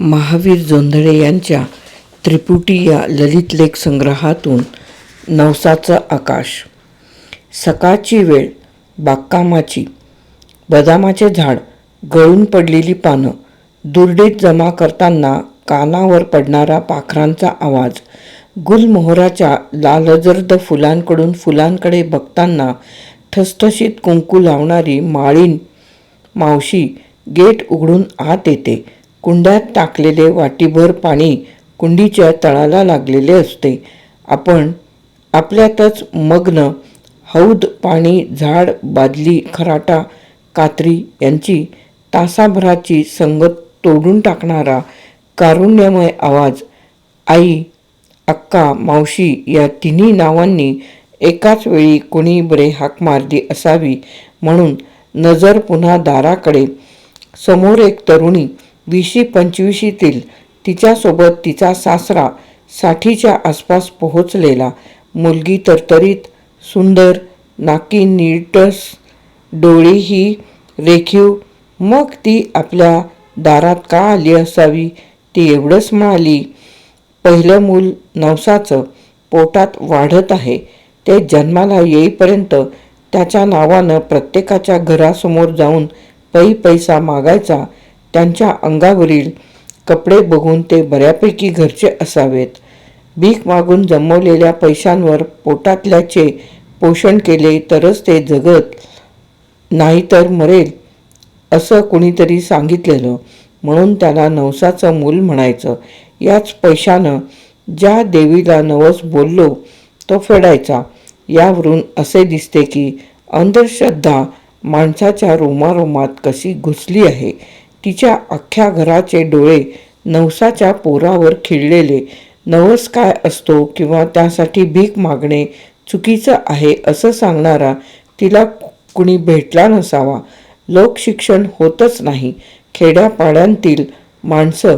महावीर जोंधळे यांच्या त्रिपुटी या ललित लेख संग्रहातून नवसाचं आकाश. सकाळची वेळ बागकामाची. बदामाचे झाड गळून पडलेली पानं दुर्डीत जमा करताना कानावर पडणारा पाखरांचा आवाज गुलमोहराच्या लालजर्द फुलांकडून फुलांकडे बघताना ठसठशीत कुंकू लावणारी माळीन मावशी गेट उघडून आत येते. कुंड्यात टाकलेले वाटीभर पाणी कुंडीच्या तळाला लागलेले असते. आपण आपल्यातच मग्न हौद पाणी झाड बादली खराटा कात्री यांची तासाभराची संगत तोडून टाकणारा कारुण्यमय आवाज आई अक्का मावशी या तिन्ही नावांनी एकाच वेळी कुणी बरे हाक मारली असावी म्हणून नजर पुन्हा दाराकडे. समोर एक तरुणी विशी पंचवीशीतील तिच्यासोबत तिचा सासरा साठीच्या आसपास पोहोचलेला. मुलगी तरतरीत सुंदर नाकी नीटस डोळी ही रेखीव. मग ती आपल्या दारात का आली असावी? ती एवढंच म्हणाली पहिलं मूल नवसाचं पोटात वाढत आहे. ते जन्माला येईपर्यंत त्याच्या नावानं प्रत्येकाच्या घरासमोर जाऊन पै पैसा मागायचा. त्यांच्या अंगावरील कपडे बघून ते बऱ्यापैकी घरचे असावेत. भीक मागून जमवलेल्या पैशांवर पोटातल्याचे पोषण केले तरच ते जगत नाहीतर मरेल असं कुणीतरी सांगितलेलं. म्हणून त्याला नवसाचं मूल म्हणायचं. याच पैशानं ज्या देवीला नवस बोललो तो फेडायचा. यावरून असे दिसते की अंधश्रद्धा माणसाच्या रोमारोमात कशी घुसली आहे. तिच्या अख्ख्या घराचे डोळे नवसाच्या पोरावर खिळलेले. नवस काय असतो किंवा त्यासाठी भीक मागणे चुकीचं आहे असं सांगणारा तिला कुणी भेटला नसावा. लोकशिक्षण होतच नाही. खेड्यापाड्यांतील माणसं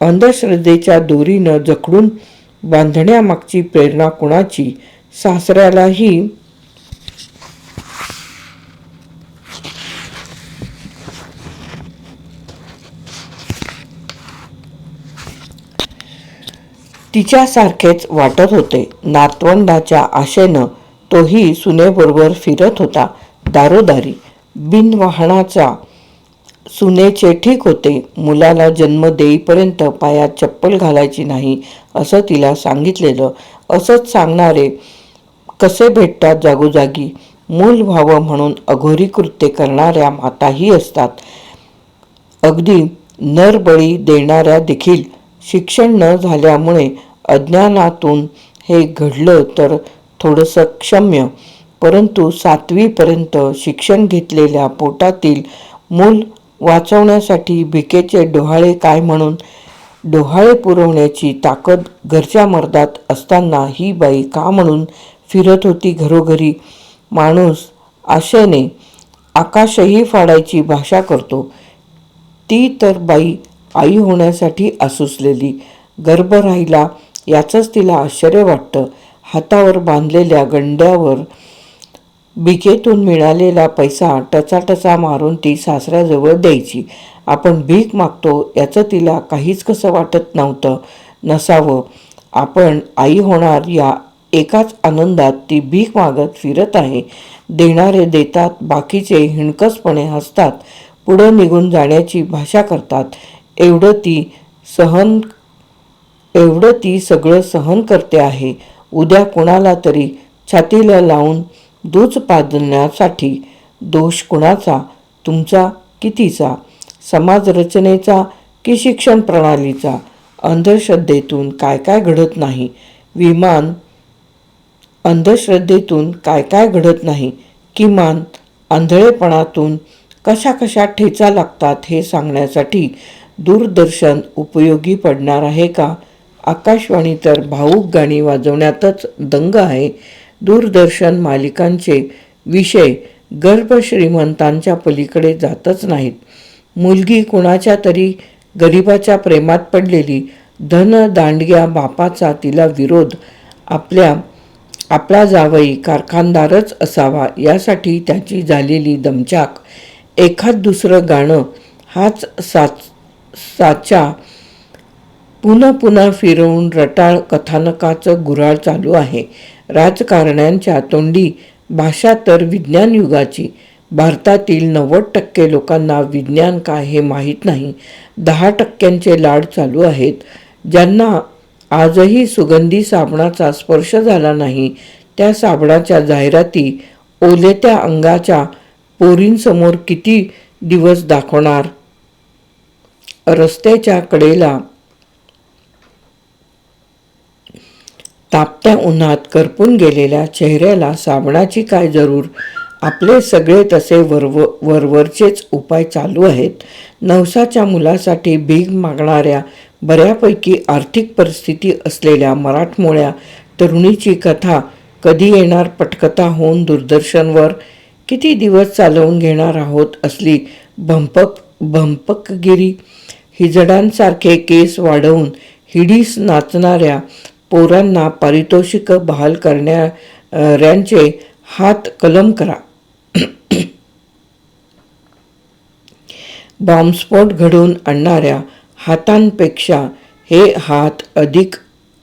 अंधश्रद्धेच्या दोरीनं जखडून बांधण्यामागची प्रेरणा कुणाची? सासऱ्यालाही तिच्यासारखेच वाटत होते. नातवंडाच्या आशेनं तोही सुनेबरोबर फिरत होता. दारोदारी बिनवाहनाचा सुनेचे ठीक होते. मुलाला जन्म देईपर्यंत पायात चप्पल घालायची नाही असं तिला सांगितलेलं. असंच सांगणारे कसे भेटतात जागोजागी? मूल व्हावं म्हणून अघोरी कृत्य करणाऱ्या माताही असतात. अगदी नरबळी देणाऱ्या देखील शिक्षण न झाल्यामुळे अज्ञानातून हे घडलं तर थोडंसं क्षम्य. परंतु सातवीपर्यंत शिक्षण घेतलेल्या पोटातील मूल वाचवण्यासाठी भिकेचे डोहाळे काय म्हणून? डोहाळे पुरवण्याची ताकद घरच्या मर्दात असताना ही बाई का म्हणून फिरत होती घरोघरी? माणूस आशेने आकाशही फाडायची भाषा करतो. ती तर बाई आई होण्यासाठी आसुसलेली गर्भ राहिला याचंच तिला आश्चर्य वाटतं. हातावर बांधलेल्या गंड्यावर भिकेतून मिळालेला पैसा टचाटचा मारून ती सासऱ्याजवळ द्यायची. आपण भीक मागतो याचं तिला काहीच कसं वाटत नव्हतं. नसावं. आपण आई होणार या एकाच आनंदात ती भीक मागत फिरत आहे. देणारे देतात बाकीचे हिणकसपणे हसतात. पुढं निघून जाण्याची भाषा करतात. एवढं ती सहन एवढं ती सगळं सहन करते आहे. उद्या कुणाला तरी छातीला लावून दूच पाजण्यासाठी दोष कुणाचा तुमचा कितीचा समाजरचनेचा की शिक्षण प्रणालीचा? अंधश्रद्धेतून काय काय घडत नाही? विमान अंधश्रद्धेतून काय काय घडत नाही? किमान आंधळेपणातून कशा कशा ठेचा लागतात हे सांगण्यासाठी दूरदर्शन उपयोगी पडणार आहे का? आकाशवाणी तर भाऊक गाणी वाजवण्यातच दंग आहे. दूरदर्शन मालिकांचे विषय गर्भश्रीमंतांच्या पलीकडे जातच नाहीत. मुलगी कुणाच्या तरी गरिबाच्या प्रेमात पडलेली धन दांडग्या बापाचा तिला विरोध आपल्या आपला जावई कारखानदारच असावा यासाठी त्याची झालेली दमचाक एखाद दुसरं गाणं हाच साच साचा पुन्हा पुन्हा फिरवून रटाळ कथानकाचं गुराळ चालू आहे. राजकारण्यांच्या तोंडी भाषा तर विज्ञान युगाची. भारतातील नव्वद टक्के लोकांना विज्ञान काय हे माहीत नाही. दहा टक्क्यांचे लाड चालू आहेत. ज्यांना आजही सुगंधी साबणाचा स्पर्श झाला नाही त्या साबणाच्या जाहिराती ओलेत्या अंगाच्या पोरींसमोर किती दिवस दाखवणार? रस्त्याच्या कडेला तापत्या उन्हात करपून गेलेल्या चेहऱ्याला साबणाची काय जरूर? आपले सगळे तसे वरव वरवरचेच उपाय चालू आहेत. नवसाच्या मुलासाठी भीक मागणाऱ्या बऱ्यापैकी आर्थिक परिस्थिती असलेल्या मराठमोळ्या तरुणीची कथा कधी येणार पटकथा होऊन दूरदर्शनवर? किती दिवस चालवून घेणार आहोत असली भंपक भंपकगिरी? हिजडांसारखे केस वाढवून हिडीस नाचणाऱ्या पोरांना पारितोषिक बहाल करणाऱ्यांचे हात कलम करा. बॉम्बस्फोट घडवून आणणाऱ्या हातांपेक्षा हे हात अधिक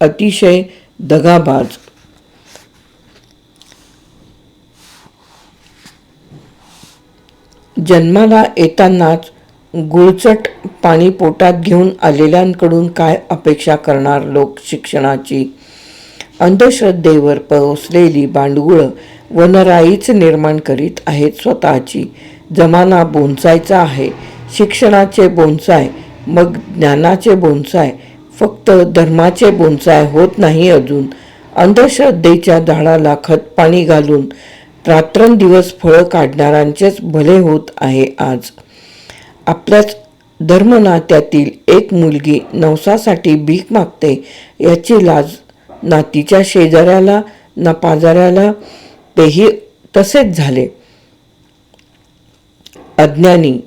अतिशय दगाबाज. जन्माला येतानाच गुळचट पाणी पोटात घेऊन आलेल्यांकडून काय अपेक्षा करणार लोक शिक्षणाची? अंधश्रद्धेवर पोसलेली बांडगुळं वनराईच निर्माण करीत आहेत स्वतःची. जमाना बोनसायचा आहे. शिक्षणाचे बोनसाय मग ज्ञानाचे बोनसाय फक्त धर्माचे बोनसाय होत नाही अजून. अंधश्रद्धेच्या झाडाला खतपाणी घालून रात्रंदिवस फळं काढणाऱ्यांचेच भले होत आहे आज. आपल्याच धर्मनात्यातील एक मुलगी नवसासाठी भीक मागते याची लाज नातीच्या शेजाऱ्याला ना पाजाऱ्याला तेही तसेच झाले. अज्ञानी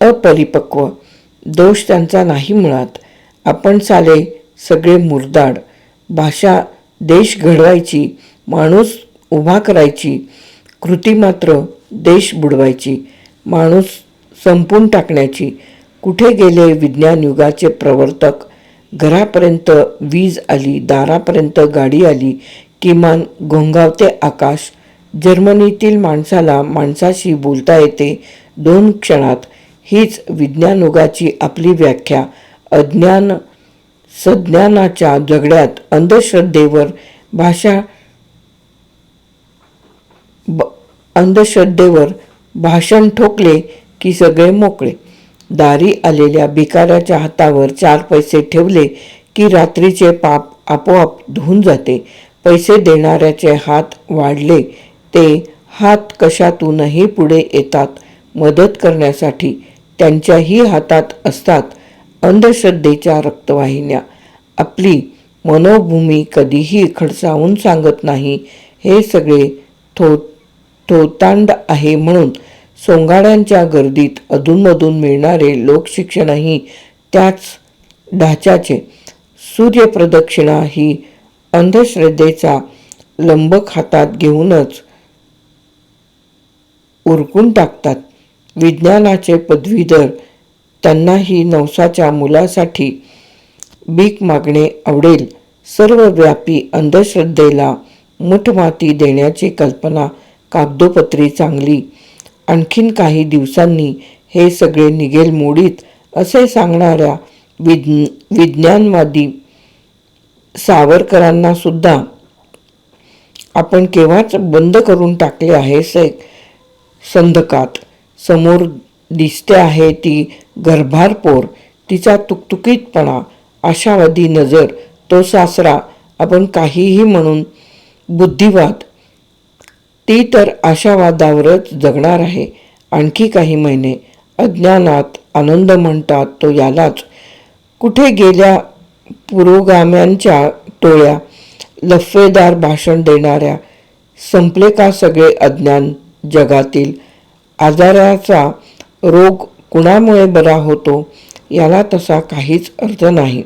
अपरिपक्व दोष त्यांचा नाही मुळात. आपण साले सगळे मुरदाड भाषा देश घडवायची माणूस उभा करायची कृती मात्र देश बुडवायची माणूस संपून टाकण्याची. कुठे गेले विज्ञान युगाचे प्रवर्तक? घरापर्यंत वीज आली दारापर्यंत गाडी आली किमान घोंगावते आकाश. जर्मनीतील माणसाला माणसाशी बोलता येते दोन क्षणात. हीच विज्ञानयुगाची आपली व्याख्या. अज्ञान सज्ञानाच्या जगड्यात अंधश्रद्धेवर भाषा ब अंधश्रद्धेवर भाषण ठोकले की सगळे मोकळे. दारी आलेल्या भिकाऱ्याच्या हातावर चार पैसे ठेवले की रात्रीचे पाप आपोआप धुवून जाते. पैसे देणाऱ्याचे हात वाढले. ते हात कशातूनही पुढे येतात. मदत करण्यासाठी त्यांच्याही हातात असतात. अंधश्रद्धेच्या रक्तवाहिन्या. आपली मनोभूमी कधीही खडसावून सांगत नाही. हे सगळे थो थोतांड आहे म्हणून सोंगाड्यांच्या गर्दीत अधूनमधून मिळणारे लोकशिक्षणही त्याच ढाच्याचे. सूर्यप्रदक्षिणा ही अंधश्रद्धेचा लंबक हातात घेऊनच उरकून टाकतात. विज्ञानाचे पदवीधर त्यांनाही नवसाच्या मुलासाठी भीक मागणे आवडेल. सर्वव्यापी अंधश्रद्धेला मुठमाती देण्याची कल्पना कागदोपत्री चांगली आणखीन काही दिवसांनी हे सगळे निघेल मोडीत असे सांगणाऱ्या विज्ञ विज्ञानवादी सावरकरांना सुद्धा आपण केव्हाच बंद करून टाकले आहे से संधकात. समोर दिसते आहे ती गर्भार पोर तिचा तुकतुकीतपणा आशावादी नजर तो सासरा आपण काहीही म्हणून बुद्धिवाद ती तर आशावादावरच जगणार आहे. आणखी काही महिने अज्ञानात आनंद म्हणतात तो यालाच. कुठे गेल्या पुरोगाम्यांच्या टोळ्या लफेदार भाषण देणाऱ्या संपले का सगळे अज्ञान जगातील? आजाराचा रोग कुणामुळे बरा होतो? याला तसा काहीच अर्थ नाही.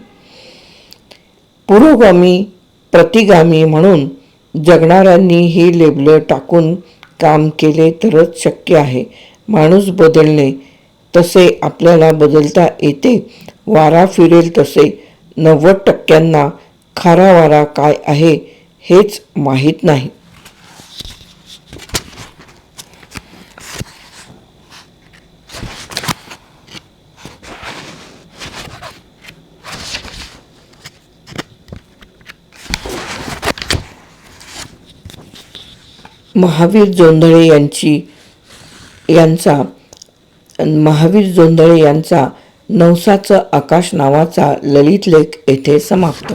पुरोगामी प्रतिगामी म्हणून जगणाऱ्यांनी ही लेबलं टाकून काम केले तरच शक्य आहे. माणूस बदलणे तसे आपल्याला बदलता येते. वारा फिरेल तसे. नव्वद टक्क्यांना खारा वारा काय आहे हेच माहीत नाही. महावीर जोंधळे यांची यांचा महावीर जोंधळे यांचा नवसाचं आकाश नावाचा ललित लेख येथे समाप्त.